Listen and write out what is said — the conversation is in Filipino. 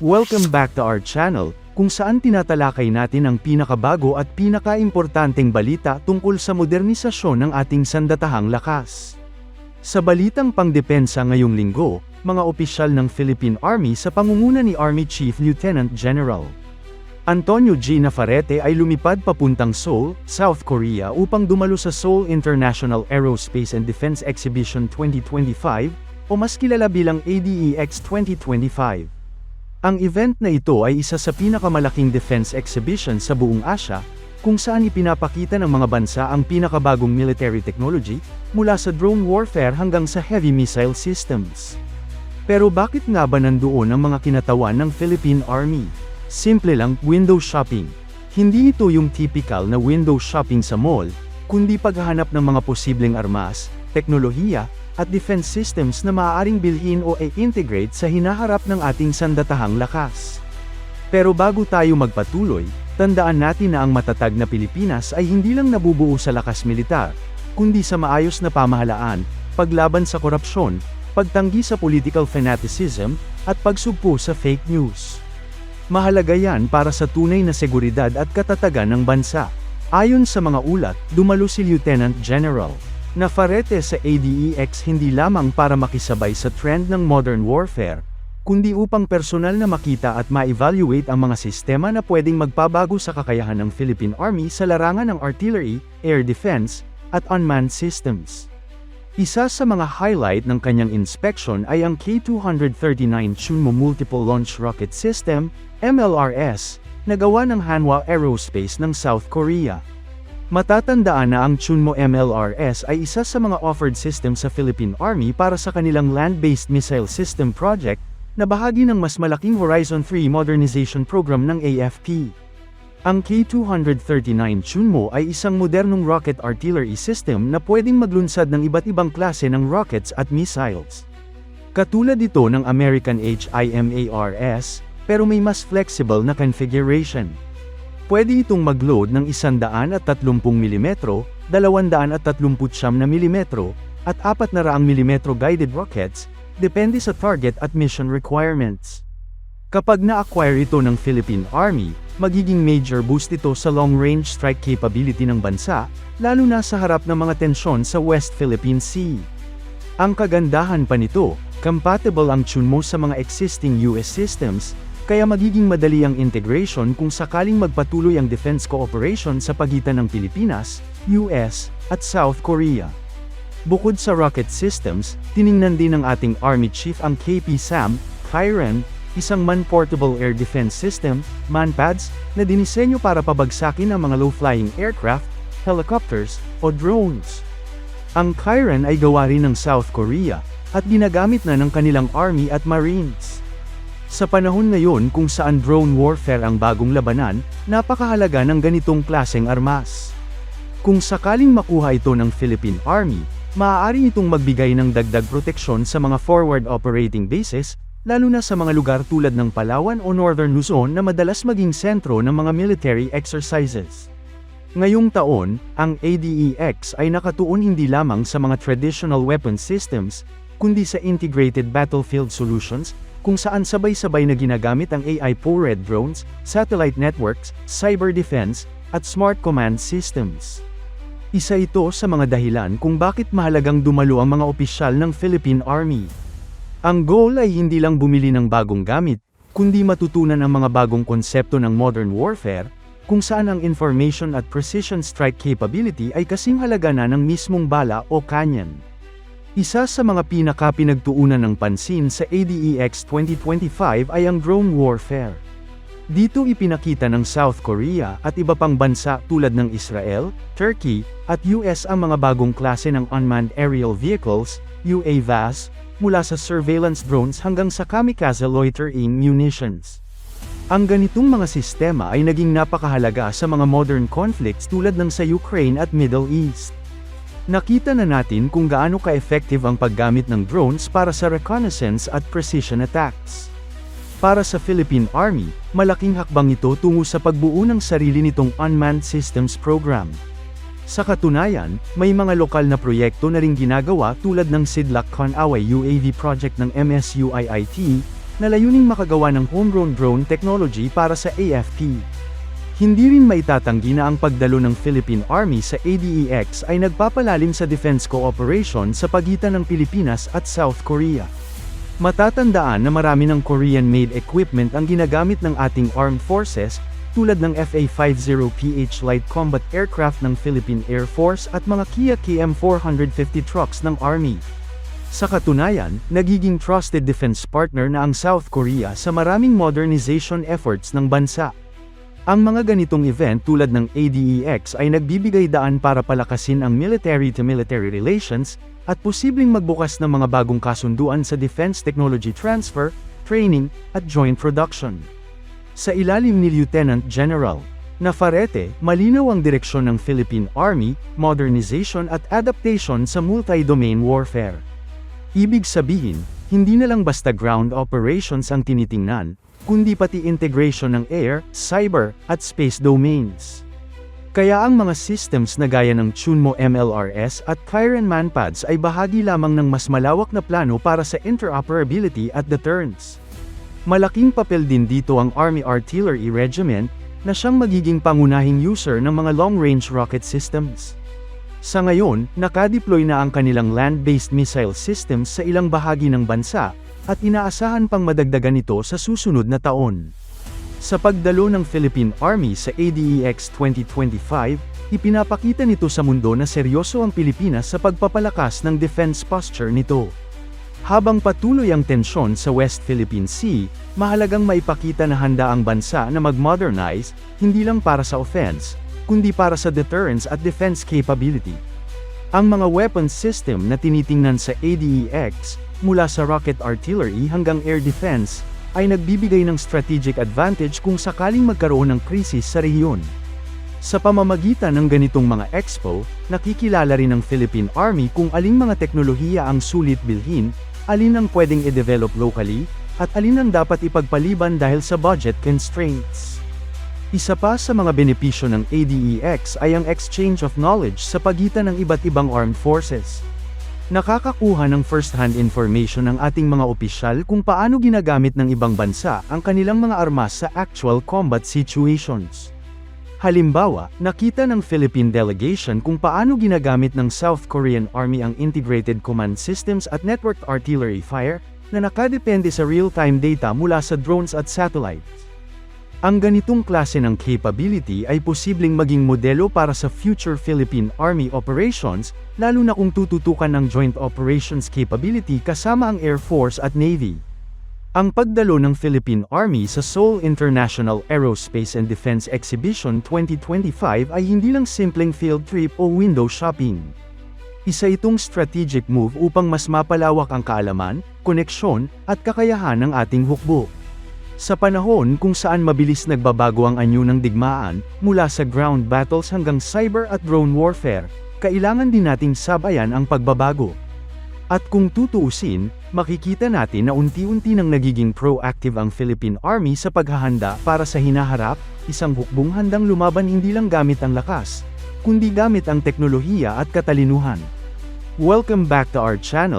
Welcome back to our channel, kung saan tinatalakay natin ang pinakabago at pinakaimportanteng balita tungkol sa modernisasyon ng ating sandatahang lakas. Sa balitang pangdepensa ngayong linggo, mga opisyal ng Philippine Army sa pangunguna ni Army Chief Lieutenant General Antonio G. Nafarete ay lumipad papuntang Seoul, South Korea upang dumalo sa Seoul International Aerospace and Defense Exhibition 2025, o mas kilala bilang ADEX 2025. Ang event na ito ay isa sa pinakamalaking defense exhibition sa buong Asya, kung saan ipinapakita ng mga bansa ang pinakabagong military technology, mula sa drone warfare hanggang sa heavy missile systems. Pero bakit nga ba nandoon ang mga kinatawan ng Philippine Army? Simple lang, window shopping. Hindi ito yung typical na window shopping sa mall, kundi paghahanap ng mga posibleng armas, teknolohiya, at defense systems na maaaring bilhin o i-integrate sa hinaharap ng ating sandatahang lakas. Pero bago tayo magpatuloy, tandaan natin na ang matatag na Pilipinas ay hindi lang nabubuo sa lakas militar, kundi sa maayos na pamahalaan, paglaban sa korupsyon, pagtanggi sa political fanaticism, at pagsugpo sa fake news. Mahalaga yan para sa tunay na seguridad at katatagan ng bansa. Ayon sa mga ulat, dumalo si Lieutenant General Nafarete sa ADEX hindi lamang para makisabay sa trend ng modern warfare, kundi upang personal na makita at ma-evaluate ang mga sistema na pwedeng magpabago sa kakayahan ng Philippine Army sa larangan ng artillery, air defense, at unmanned systems. Isa sa mga highlight ng kanyang inspection ay ang K-239 Chunmo Multiple Launch Rocket System, MLRS, na gawa ng Hanwha Aerospace ng South Korea. Matatandaan na ang Chunmo MLRS ay isa sa mga offered system sa Philippine Army para sa kanilang land-based missile system project, na bahagi ng mas malaking Horizon 3 modernization program ng AFP. Ang K-239 Chunmo ay isang modernong rocket artillery system na pwedeng maglunsad ng iba't ibang klase ng rockets at missiles. Katulad ito ng American HIMARS, pero may mas flexible na configuration. Pwede itong mag-load ng 130 mm, 239 mm, at 400 mm guided rockets, depende sa target at mission requirements. Kapag na-acquire ito ng Philippine Army, magiging major boost ito sa long-range strike capability ng bansa, lalo na sa harap ng mga tensyon sa West Philippine Sea. Ang kagandahan pa nito, compatible ang Chunmo sa mga existing US systems, kaya magiging madali ang integration kung sakaling magpatuloy ang defense cooperation sa pagitan ng Pilipinas, US, at South Korea. Bukod sa rocket systems, tiningnan din ng ating Army Chief ang KP-SAM, Kyren, isang man-portable air defense system, manpads, na dinisenyo para pabagsakin ang mga low-flying aircraft, helicopters, o drones. Ang Kyren ay gawa rin ng South Korea, at ginagamit na ng kanilang Army at Marines. Sa panahon ngayon kung saan drone warfare ang bagong labanan, napakahalaga ng ganitong klaseng armas. Kung sakaling makuha ito ng Philippine Army, maaari itong magbigay ng dagdag proteksyon sa mga forward operating bases, lalo na sa mga lugar tulad ng Palawan o Northern Luzon na madalas maging sentro ng mga military exercises. Ngayong taon, ang ADEX ay nakatuon hindi lamang sa mga traditional weapon systems, kundi sa integrated battlefield solutions, kung saan sabay-sabay na ginagamit ang AI-powered drones, satellite networks, cyber defense, at smart command systems. Isa ito sa mga dahilan kung bakit mahalagang dumalo ang mga opisyal ng Philippine Army. Ang goal ay hindi lang bumili ng bagong gamit, kundi matutunan ang mga bagong konsepto ng modern warfare, kung saan ang information at precision strike capability ay kasing halaga na ng mismong bala o kanyan. Isa sa mga pinaka-pinagtuunan ng pansin sa ADEX 2025 ay ang drone warfare. Dito ipinakita ng South Korea at iba pang bansa tulad ng Israel, Turkey, at US ang mga bagong klase ng unmanned aerial vehicles, UAVs, mula sa surveillance drones hanggang sa kamikaze loitering munitions. Ang ganitong mga sistema ay naging napakahalaga sa mga modern conflicts tulad ng sa Ukraine at Middle East. Nakita na natin kung gaano ka-effective ang paggamit ng drones para sa reconnaissance at precision attacks. Para sa Philippine Army, malaking hakbang ito tungo sa pagbuo ng sarili nitong Unmanned Systems Program. Sa katunayan, may mga lokal na proyekto na ring ginagawa tulad ng Sidlak Conaway UAV project ng MSUIIT, na layuning makagawa ng homegrown drone technology para sa AFP. Hindi rin maitatanggi na ang pagdalo ng Philippine Army sa ADEX ay nagpapalalim sa defense cooperation sa pagitan ng Pilipinas at South Korea. Matatandaan na marami ng Korean-made equipment ang ginagamit ng ating armed forces, tulad ng FA-50PH light combat aircraft ng Philippine Air Force at mga Kia KM450 trucks ng Army. Sa katunayan, nagiging trusted defense partner na ang South Korea sa maraming modernization efforts ng bansa. Ang mga ganitong event tulad ng ADEX ay nagbibigay daan para palakasin ang military-to-military relations, at posibleng magbukas ng mga bagong kasunduan sa defense technology transfer, training, at joint production. Sa ilalim ni Lieutenant General Nafarete, malinaw ang direksyon ng Philippine Army, modernization at adaptation sa multi-domain warfare. Ibig sabihin, hindi na lang basta ground operations ang tinitingnan, kundi pati integration ng air, cyber, at space domains. Kaya ang mga systems na gaya ng Chunmo MLRS at Chiron Manpads ay bahagi lamang ng mas malawak na plano para sa interoperability at deterrence. Malaking papel din dito ang Army Artillery Regiment, na siyang magiging pangunahing user ng mga long-range rocket systems. Sa ngayon, nakadeploy na ang kanilang land-based missile systems sa ilang bahagi ng bansa, at inaasahan pang madagdagan ito sa susunod na taon. Sa pagdalo ng Philippine Army sa ADEX 2025, ipinapakita nito sa mundo na seryoso ang Pilipinas sa pagpapalakas ng defense posture nito. Habang patuloy ang tensyon sa West Philippine Sea, mahalagang maipakita na handa ang bansa na mag-modernize, hindi lang para sa offense, kundi para sa deterrence at defense capability. Ang mga weapons system na tinitingnan sa ADEX, mula sa rocket artillery hanggang air defense, ay nagbibigay ng strategic advantage kung sakaling magkaroon ng krisis sa rehiyon. Sa pamamagitan ng ganitong mga expo, nakikilala rin ng Philippine Army kung aling mga teknolohiya ang sulit bilhin, alin ang pwedeng i-develop locally, at alin ang dapat ipagpaliban dahil sa budget constraints. Isa pa sa mga benepisyo ng ADEX ay ang exchange of knowledge sa pagitan ng iba't ibang armed forces. Nakakakuha ng first-hand information ang ating mga opisyal kung paano ginagamit ng ibang bansa ang kanilang mga armas sa actual combat situations. Halimbawa, nakita ng Philippine delegation kung paano ginagamit ng South Korean Army ang Integrated Command Systems at Networked Artillery Fire, na nakadepende sa real-time data mula sa drones at satellites. Ang ganitong klase ng capability ay posibleng maging modelo para sa future Philippine Army operations, lalo na kung tututukan ng joint operations capability kasama ang Air Force at Navy. Ang pagdalo ng Philippine Army sa Seoul International Aerospace and Defense Exhibition 2025 ay hindi lang simpleng field trip o window shopping. Isa itong strategic move upang mas mapalawak ang kaalaman, koneksyon, at kakayahan ng ating hukbo. Sa panahon kung saan mabilis nagbabago ang anyo ng digmaan, mula sa ground battles hanggang cyber at drone warfare, kailangan din nating sabayan ang pagbabago. At kung tutuusin, makikita natin na unti-unti nang nagiging proactive ang Philippine Army sa paghahanda para sa hinaharap, isang hukbong handang lumaban hindi lang gamit ang lakas, kundi gamit ang teknolohiya at katalinuhan. Welcome back to our channel,